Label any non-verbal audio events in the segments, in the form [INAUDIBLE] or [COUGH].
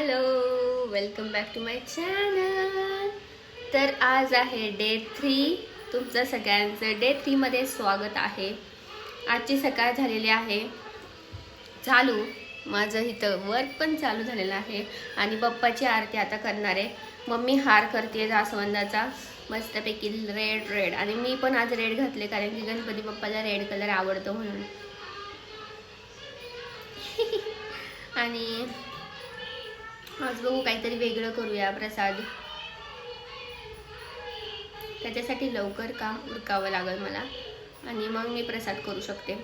Hello welcome back to my channel तर आज आहे डे थ्री तुमचं सगळ्यांचं डे थ्रीमध्ये स्वागत आहे. आजची सकाळ झालेली आहे. चालू. माझं इथं वर्क पण चालू झालेलं आहे. आणि बप्पाची आरती आता करणार आहे. मम्मी हार करते जास्वंदाचा. मस्तपैकी रेड रेड आणि मी पण आज रेड घातले कारण की गणपती बाप्पाला रेड कलर आवडतो म्हणून. [LAUGHS] आणि आज बघू काहीतरी वेगळं करूया प्रसाद. त्याच्यासाठी लवकर काम उरकावं लागेल मला आणि मग मी प्रसाद करू शकते.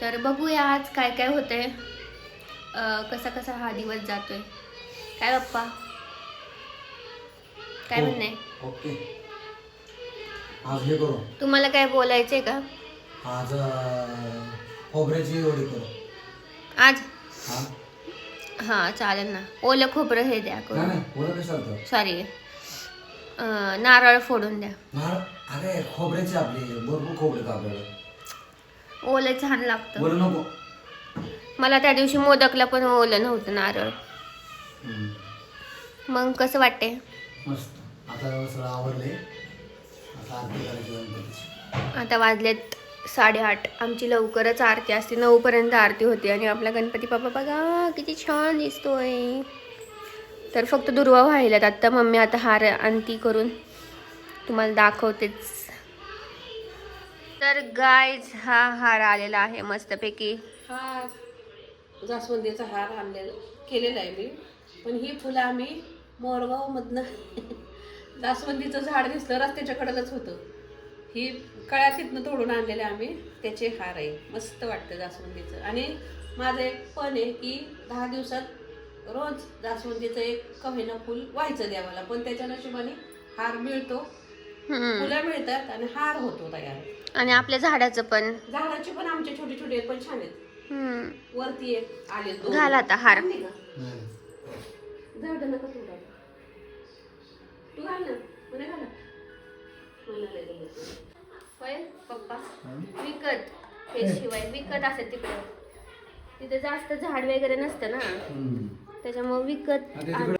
तर बघूया आज काय काय होतंय. कसा कसा हा दिवस जातोय. काय बाप्पा काय म्हणणं? आहे ओके. आज हे करू. तुम्हाला काय बोलायचंय का? आज खोबऱ्याची वडी करू. आज? हा चालेल ना. ओलं खोबरं हे द्या नाही करून नाही सॉरी. नारळ फोडून द्या. नारळ? अरे खोबऱ्याची आपली भरपूर खोबरे ओलं छान लागतं. बोलू नको. मला त्या दिवशी मोदकला पण ओलं नव्हतं नारळ. हम्म. मग कसं वाटते मस्त. आता सगळं आवडले आता आरती करायची गणपतीची. आता वाजलेत साडेआठ. आमची लवकरच आरती असते. नऊपर्यंत आरती होते आणि आपला गणपती बाप्पा बघा किती छान दिसतोय. तर फक्त दुर्वा व्हायलात आत्ता मम्मी आता हार आणती करून. तुम्हाला दाखवतेच. तर गायज हा हार आलेला आहे मस्तपैकी. हा जास्वंदीचा हार आणलेला केलेला आहे मी. पण ही फुलं आम्ही मोरगावमधनं [LAUGHS] जास्वंदीचं झाड दिसलं रस्त्याच्याकडलंच होतं. ही कळ्या तिथनं तोडून आणलेले आम्ही त्याचे हार आहे. मस्त वाटतं जास्वंदीचं. आणि माझं एक पण आहे की दहा दिवसात रोज जास्वंदीचं एक कव्हेनं फुल व्हायचं देवाला. पण त्याच्या नशिबाने हार मिळतो. फुलं मिळतात आणि हार होतो तयार. आणि आपल्या झाडाचं पण. झाडाचे पण आमचे छोटे छोटे आहेत पण छान आहेत. वरती एक आले घाल आता हार. झाड नका. तू घाल ना. म्हणे घाला. ते लोकं. होय पप्पा. विकत. हे शिवाय विकत असत तिकडे. तिथे जास्त झाड वगैरे नसतं ना. त्याच्यामुळे विकत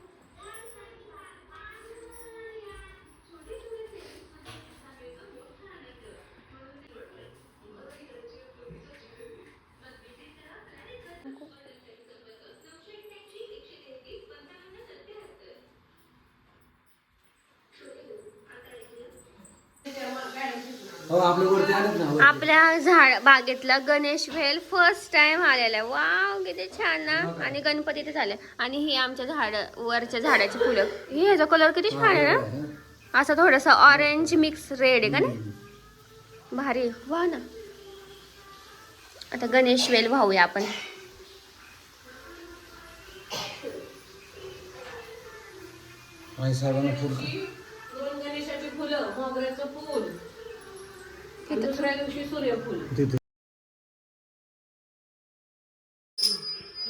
आपल्या झाड बागेतला गणेश वेल फर्स्ट टाइम आलेला वाव किती छान ना. आणि गणपती ते झाले. आणि ही आमच्या झाड वरच्या झाडाची फुलं. ही ह्याचा कलर किती छान आहे ना? असं थोडंसं ऑरेंज मिक्स रेड आहे का ना भारी. वा ना. आता गणेश वेल वाहूया आपण. फुल दोन गणेशाची फुलं मोगऱ्याचं फुल आणि दुसऱ्या दिवशी सूर्यफूल तिथे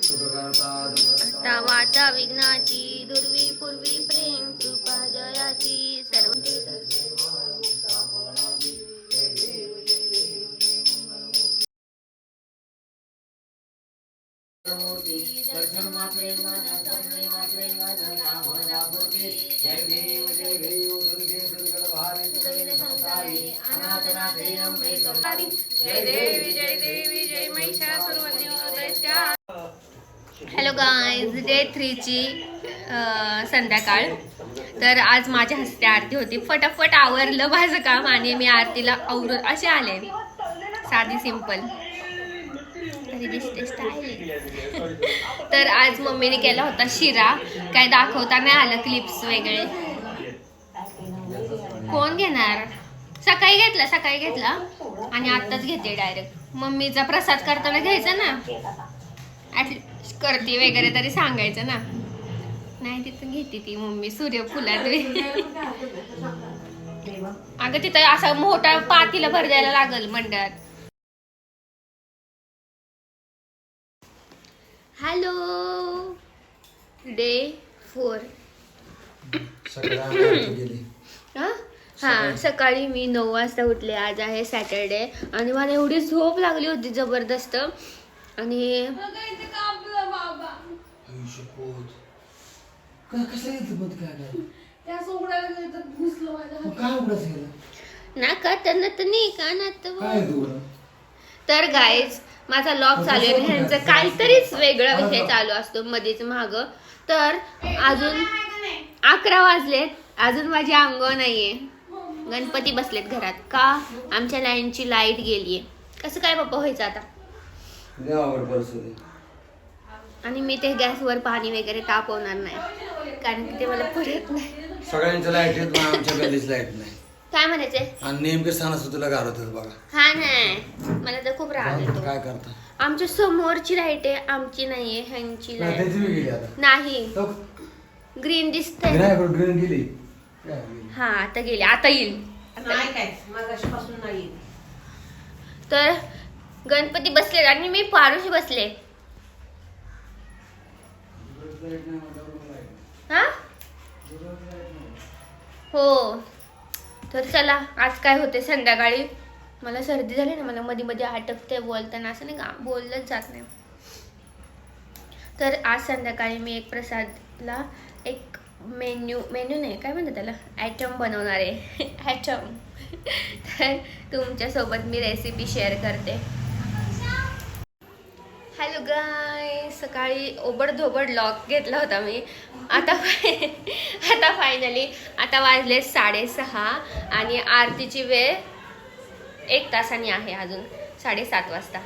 स्वतःकरता आता वाचा विघ्नाची दुर्वी पूर्वी प्रेम कृपा जयाची सर्व जय देवी जय देवी जय हॅलो गाईज डे थ्रीची संध्याकाळ. तर आज माझ्या हस्ते आरती होती. फटाफट आवरलं माझं काम आणि मी आरतीला आवर असे आले. साधी सिंपल तर आज मम्मीने केला होता शिरा. काय दाखवता नाही आलं क्लिप्स वगैरे. कोण घेणार? सकाळी घेतला सकाळी घेतला. आणि आत्ताच घेते डायरेक्ट मम्मीचा प्रसाद करताना घ्यायचा ना? ॲटलीस्ट करते वगैरे तरी सांगायचं ना? नाही तिथं घेते ती मम्मी सूर्यफुलात अगं तिथं असा मोठा पातीला भर द्यायला लागल मंडळात. हॅलो डे फोर हा सकाळी. मी नऊ वाजता उठले आज आहे सॅटरडे. आणि मला एवढी झोप लागली होती जबरदस्त. आणि आई शपथ का कसं येतं बंद काय काय त्या असं उघडायला गेलं? तर नाही का ना तर गाईज माझा लॉग चालू आहे ह्यांचं काहीतरीच वेगळं हे चालू असतो मध्येच माग. तर अजून अकरा वाजलेत. अजून माझी अंघोळ नाहीये. गणपती बसलेत घरात. का? आमच्या लाईनची लाइट गेलीये. कसं काय पप्पा व्हायचं आता? आणि मी ते गॅसवर पाणी वगैरे तापवणार नाही. कारण की ते मला पुरत नाही. सगळ्यांच्या लाइट येत पण आमच्या गल्लीच लाइट नाही. काय म्हणायचे आणि नेमके सणासुदीला घालवतात बघा. हा नाही. मला तर खूप राग येतो. काय करता? आमच्या समोरची लाइट आहे आमची नाहीये ह्यांची लाइट. नाही. ग्रीन विनायक ग्रीन गेली? हा आता गेले. आता येईल. नाही काय? मागाशीपासून नाही तर गणपती बसले आणि मी पारुशी बसले. हा? हो. तर चला आज काय होते संध्याकाळी? मला सर्दी झाली ना मला मध्ये मध्ये अटकते बोलताना असं नाही का बोललंच जात नाही. तर आज संध्याकाळी मी एक प्रसादला एक मेन्यू मेन्यू नाही काय म्हणतात त्याला? ॲटम बनवणार. आहे ॲटम तर तुमच्यासोबत मी रेसिपी शेअर करते. हॅलो गाय सकाळी ओबडधोबड लॉक घेतला होता मी. आता आता फायनली आता वाजले साडेसहा आणि आरतीची वेळ एक तासाने आहे अजून साडेसात वाजता.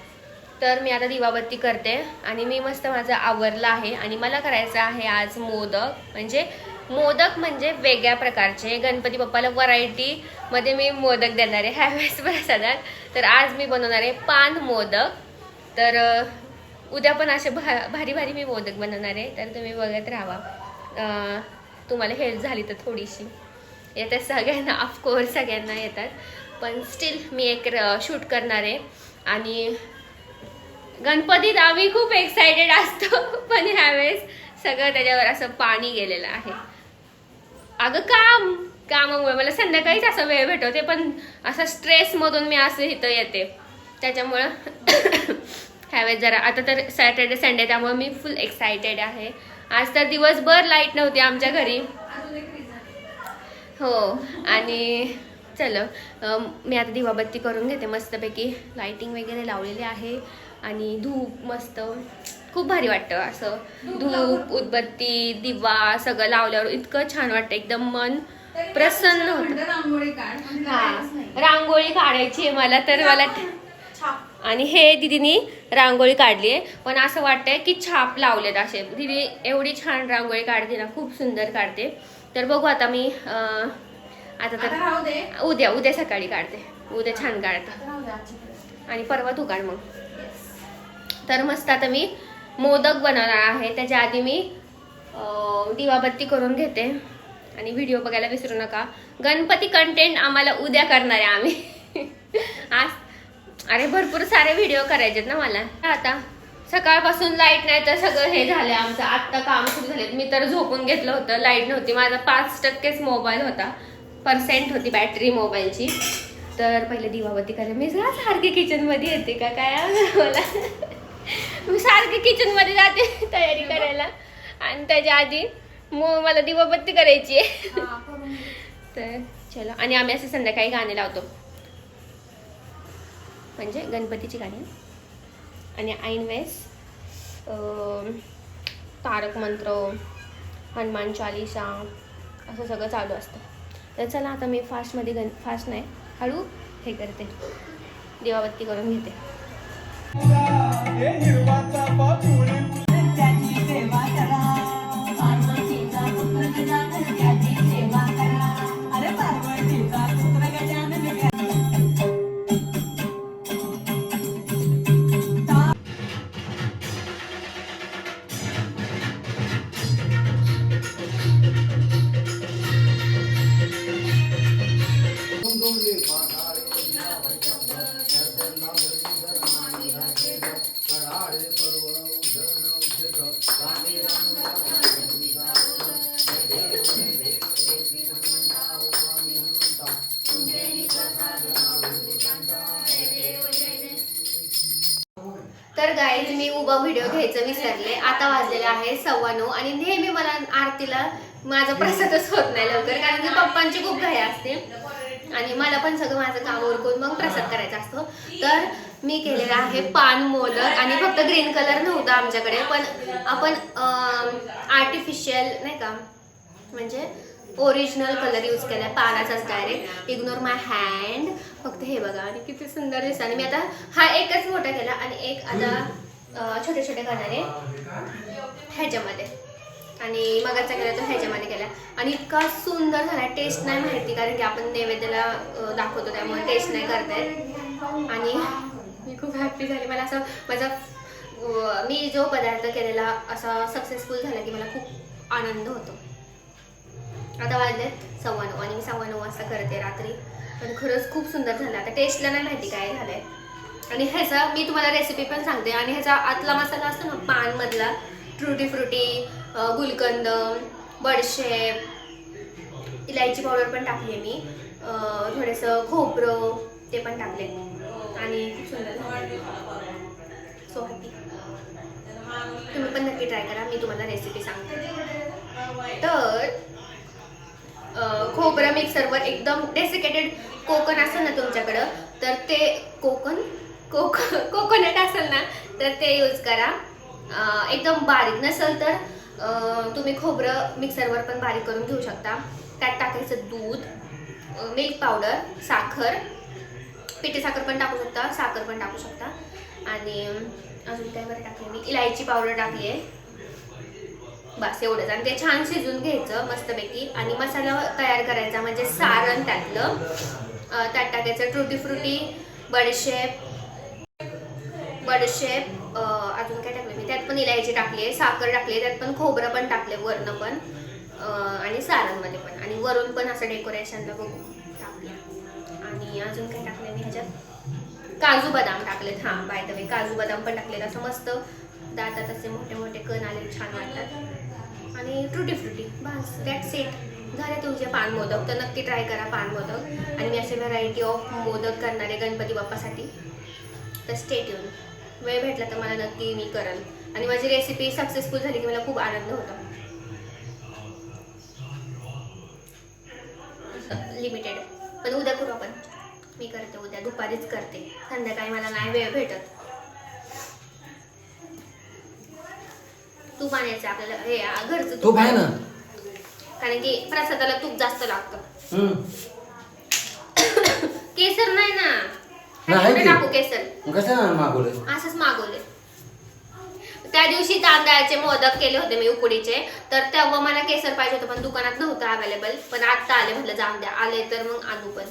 तर मी आता दिवाबत्ती करते आणि मी मस्त माझं आवरलं आहे आणि मला करायचं आहे आज मोदक. म्हणजे मोदक म्हणजे वेगळ्या प्रकारचे. गणपती बाप्पाला व्हरायटीमध्ये मी मोदक देणार आहे. ह्यावेळेस प्रसादात तर आज मी बनवणार आहे पान मोदक. तर उद्या पण असे भा भारी भारी मी मोदक बनवणार आहे. तर तुम्ही बघत राहा. तुम्हाला हेल्प झाली तर थोडीशी. येतात सगळ्यांना ऑफकोर्स सगळ्यांना येतात. पण स्टील मी एक शूट करणार आहे. आणि गणपतीत आम्ही खूप एक्सायटेड असतो पण ह्यावेळेस सगळं त्याच्यावर असं पाणी गेलेलं आहे. अगं काम कामामुळे मला संध्याकाळीच असा वेळ भेटवते पण असं स्ट्रेसमधून मी असं इथं येते. त्याच्यामुळं [COUGHS] ह्यावेळेस जरा आता तर सॅटर्डे संडे त्यामुळे मी फुल एक्सायटेड आहे. आज तर दिवसभर लाइट नव्हती आमच्या घरी. हो आणि चलो मी आता दिवाबत्ती करून घेते. मस्तपैकी लाईटिंग वगैरे लावलेली आहे. आणि धूप मस्त. खूप भारी वाटतं असं. धूप उदबत्ती दिवा सगळं लावल्यावर इतकं छान वाटतं. एकदम मन प्रसन्न होतं. म्हणजे हा. रांगोळी काढायची आहे मला तर मला आणि हे दिदीनी रांगोळी काढली आहे. पण असं वाटतंय की छाप लावलेत असे. दिदी एवढी छान रांगोळी काढते ना खूप सुंदर काढते. तर बघू आता मी आता तर उद्या उद्या सकाळी काढते. उद्या छान काढते. आणि परवा तू काढ मग. तर मस्त आता मी मोदक बनवणार आहे. त्याच्या आधी मी दिवाबत्ती करून घेते. आणि व्हिडिओ बघायला विसरू नका. गणपती कंटेंट आम्हाला उद्या करणार आहे आम्ही. [LAUGHS] आज अरे भरपूर सारे व्हिडिओ करायचे ना मला. आता सकाळपासून लाइट नाही तर सगळं हे झालं आमचं. आत्ता काम सुरू झाले मी तर झोपून घेतलं होतं. लाइट नव्हती. माझा पाच टक्केच मोबाईल होता. पर्सेंट होती बॅटरी मोबाईलची तर पहिले दिवाबत्ती करायला मी जरा सारखी किचनमध्ये येते का काय? मला मी सारखी किचनमध्ये जाते तयारी करायला. आणि त्याच्या आधी मग मला दिवाबत्ती करायची आहे. तर चलो. आणि आम्ही असे संध्याकाळी गाणे लावतो. म्हणजे गणपतीची गाणी. आणि ऐन वेळेस तारक मंत्र हनुमान चालिसा असं सगळं चालू असतं. तर चला आता मी फास्टमध्ये गण फास्ट नाही हळू हे करते. दिवाबत्ती करून घेते. व्हिडिओ घ्यायचं विसरले आता वाजलेले आहे सव्वा नऊ आणि नेहमी मला आरतीला माझा प्रसादच होत नाही लवकर कारण की पप्पांची खूप घाई असते. आणि मला पण सगळं माझं काम ओरकून मग प्रसाद करायचा असतो. तर मी केलेला आहे पान मोदक आणि फक्त ग्रीन कलर नव्हता आमच्याकडे पण आपण आर्टिफिशियल नाही का म्हणजे ओरिजिनल कलर यूज केलाय पानाचाच डायरेक्ट इग्नोर माय हँड फक्त हे बघा आणि किती सुंदर दिसतं आणि मी आता हा एकच मोठा केला आणि एक आता छोटे छोटे करणार आहे ह्याच्यामध्ये. आणि मगाचा केला तो ह्याच्यामध्ये केला. आणि इतका सुंदर झाला टेस्ट नाही माहिती कारण की आपण नैवेद्याला दाखवतो त्यामुळे टेस्ट नाही करता आणि मी खूप हॅप्पी झाली. मला असं माझा मी जो पदार्थ केलेला असा सक्सेसफुल झाला की मला खूप आनंद होतो. आता वाजलेत सव्वा नऊ आणि मी सव्वा नऊ वाजता करते रात्री. पण खरंच खूप सुंदर झालं. आता टेस्टला नाही माहिती काय झालंय. आणि ह्याचा मी तुम्हाला रेसिपी पण सांगते. आणि ह्याचा आतला मसाला असतो ना पानमधला फ्रुटी फ्रुटी गुलकंद बडशेप इलायची पावडर पण टाकली आहे मी थोडंसं खोबरं ते पण टाकले. आणि खूप सुंदर सो हॅपी तुम्ही पण नक्की ट्राय करा. मी तुम्हाला रेसिपी सांगते. तर खोबरं मिक्सरवर एकदम डेसिकेटेड कोकण असेल ना तुमच्याकडं तर ते कोकण कोक कोकोनट असेल ना तर ते यूज करा. एकदम बारीक नसेल तर तुम्ही खोबरं मिक्सरवर पण बारीक करून घेऊ शकता. त्यात टाकायचं दूध मिल्क पावडर साखर पिठी साखर पण टाकू शकता साखर पण टाकू शकता. आणि अजून काय बरं टाकले मी? इलायची पावडर टाकली आहे बस एवढंच. आणि ते छान शिजून घ्यायचं मस्तपैकी. आणि मसाला तयार करायचा म्हणजे सारण त्यातलं. त्यात टाकायचं ट्रुटी फ्रुटी बडीशेप बडशेप अजून काय टाकलं मी त्यात पण इलायची टाकली आहे साखर टाकली आहे त्यात पण खोबरं पण टाकले वरनं पण आणि सारणमध्ये पण. आणि वरून पण असं डेकोरेशनला बघू. टाकलं आणि अजून काय टाकलं मी ह्याच्यात? काजू बदाम टाकलेत. हां बाय द वे काजू बदाम पण टाकलेत. असं मस्त दातात असे मोठे मोठे कण आले छान वाटतात. आणि ट्रुटी फ्रुटी बस दॅट सेट झाले तुमचे पान मोदक. तर नक्की ट्राय करा पान मोदक. आणि मी असे व्हरायटी ऑफ मोदक करणारे गणपती बाप्पासाठी. तर स्टेट येऊन वेळ भेटला तर मला नक्की मी करेल आणि माझी रेसिपी सक्सेसफुल झाली की मला खूप आनंद होता. लिमिटेड पण उद्या करू आपण. मी करते उद्या. दुपारीच करते. संध्याकाळी मला नाही वेळ भेटत. तूप आणायचं आपल्याला. हे घरचं तूप आहे ना? कारण की प्रसादाला तूप जास्त लागतं. केसर नाही ना? नाही कुठे. टाकू केसर. कसं मागवलं? असंच मागवले. त्या दिवशी तांदळाचे मोदक केले होते मी उकडीचे. तर तेव्हा मला केसर पाहिजे होतं पण दुकानात नव्हतं अवेलेबल पण आता आले म्हटलं जाऊन द्या. आले तर मग आणू पण.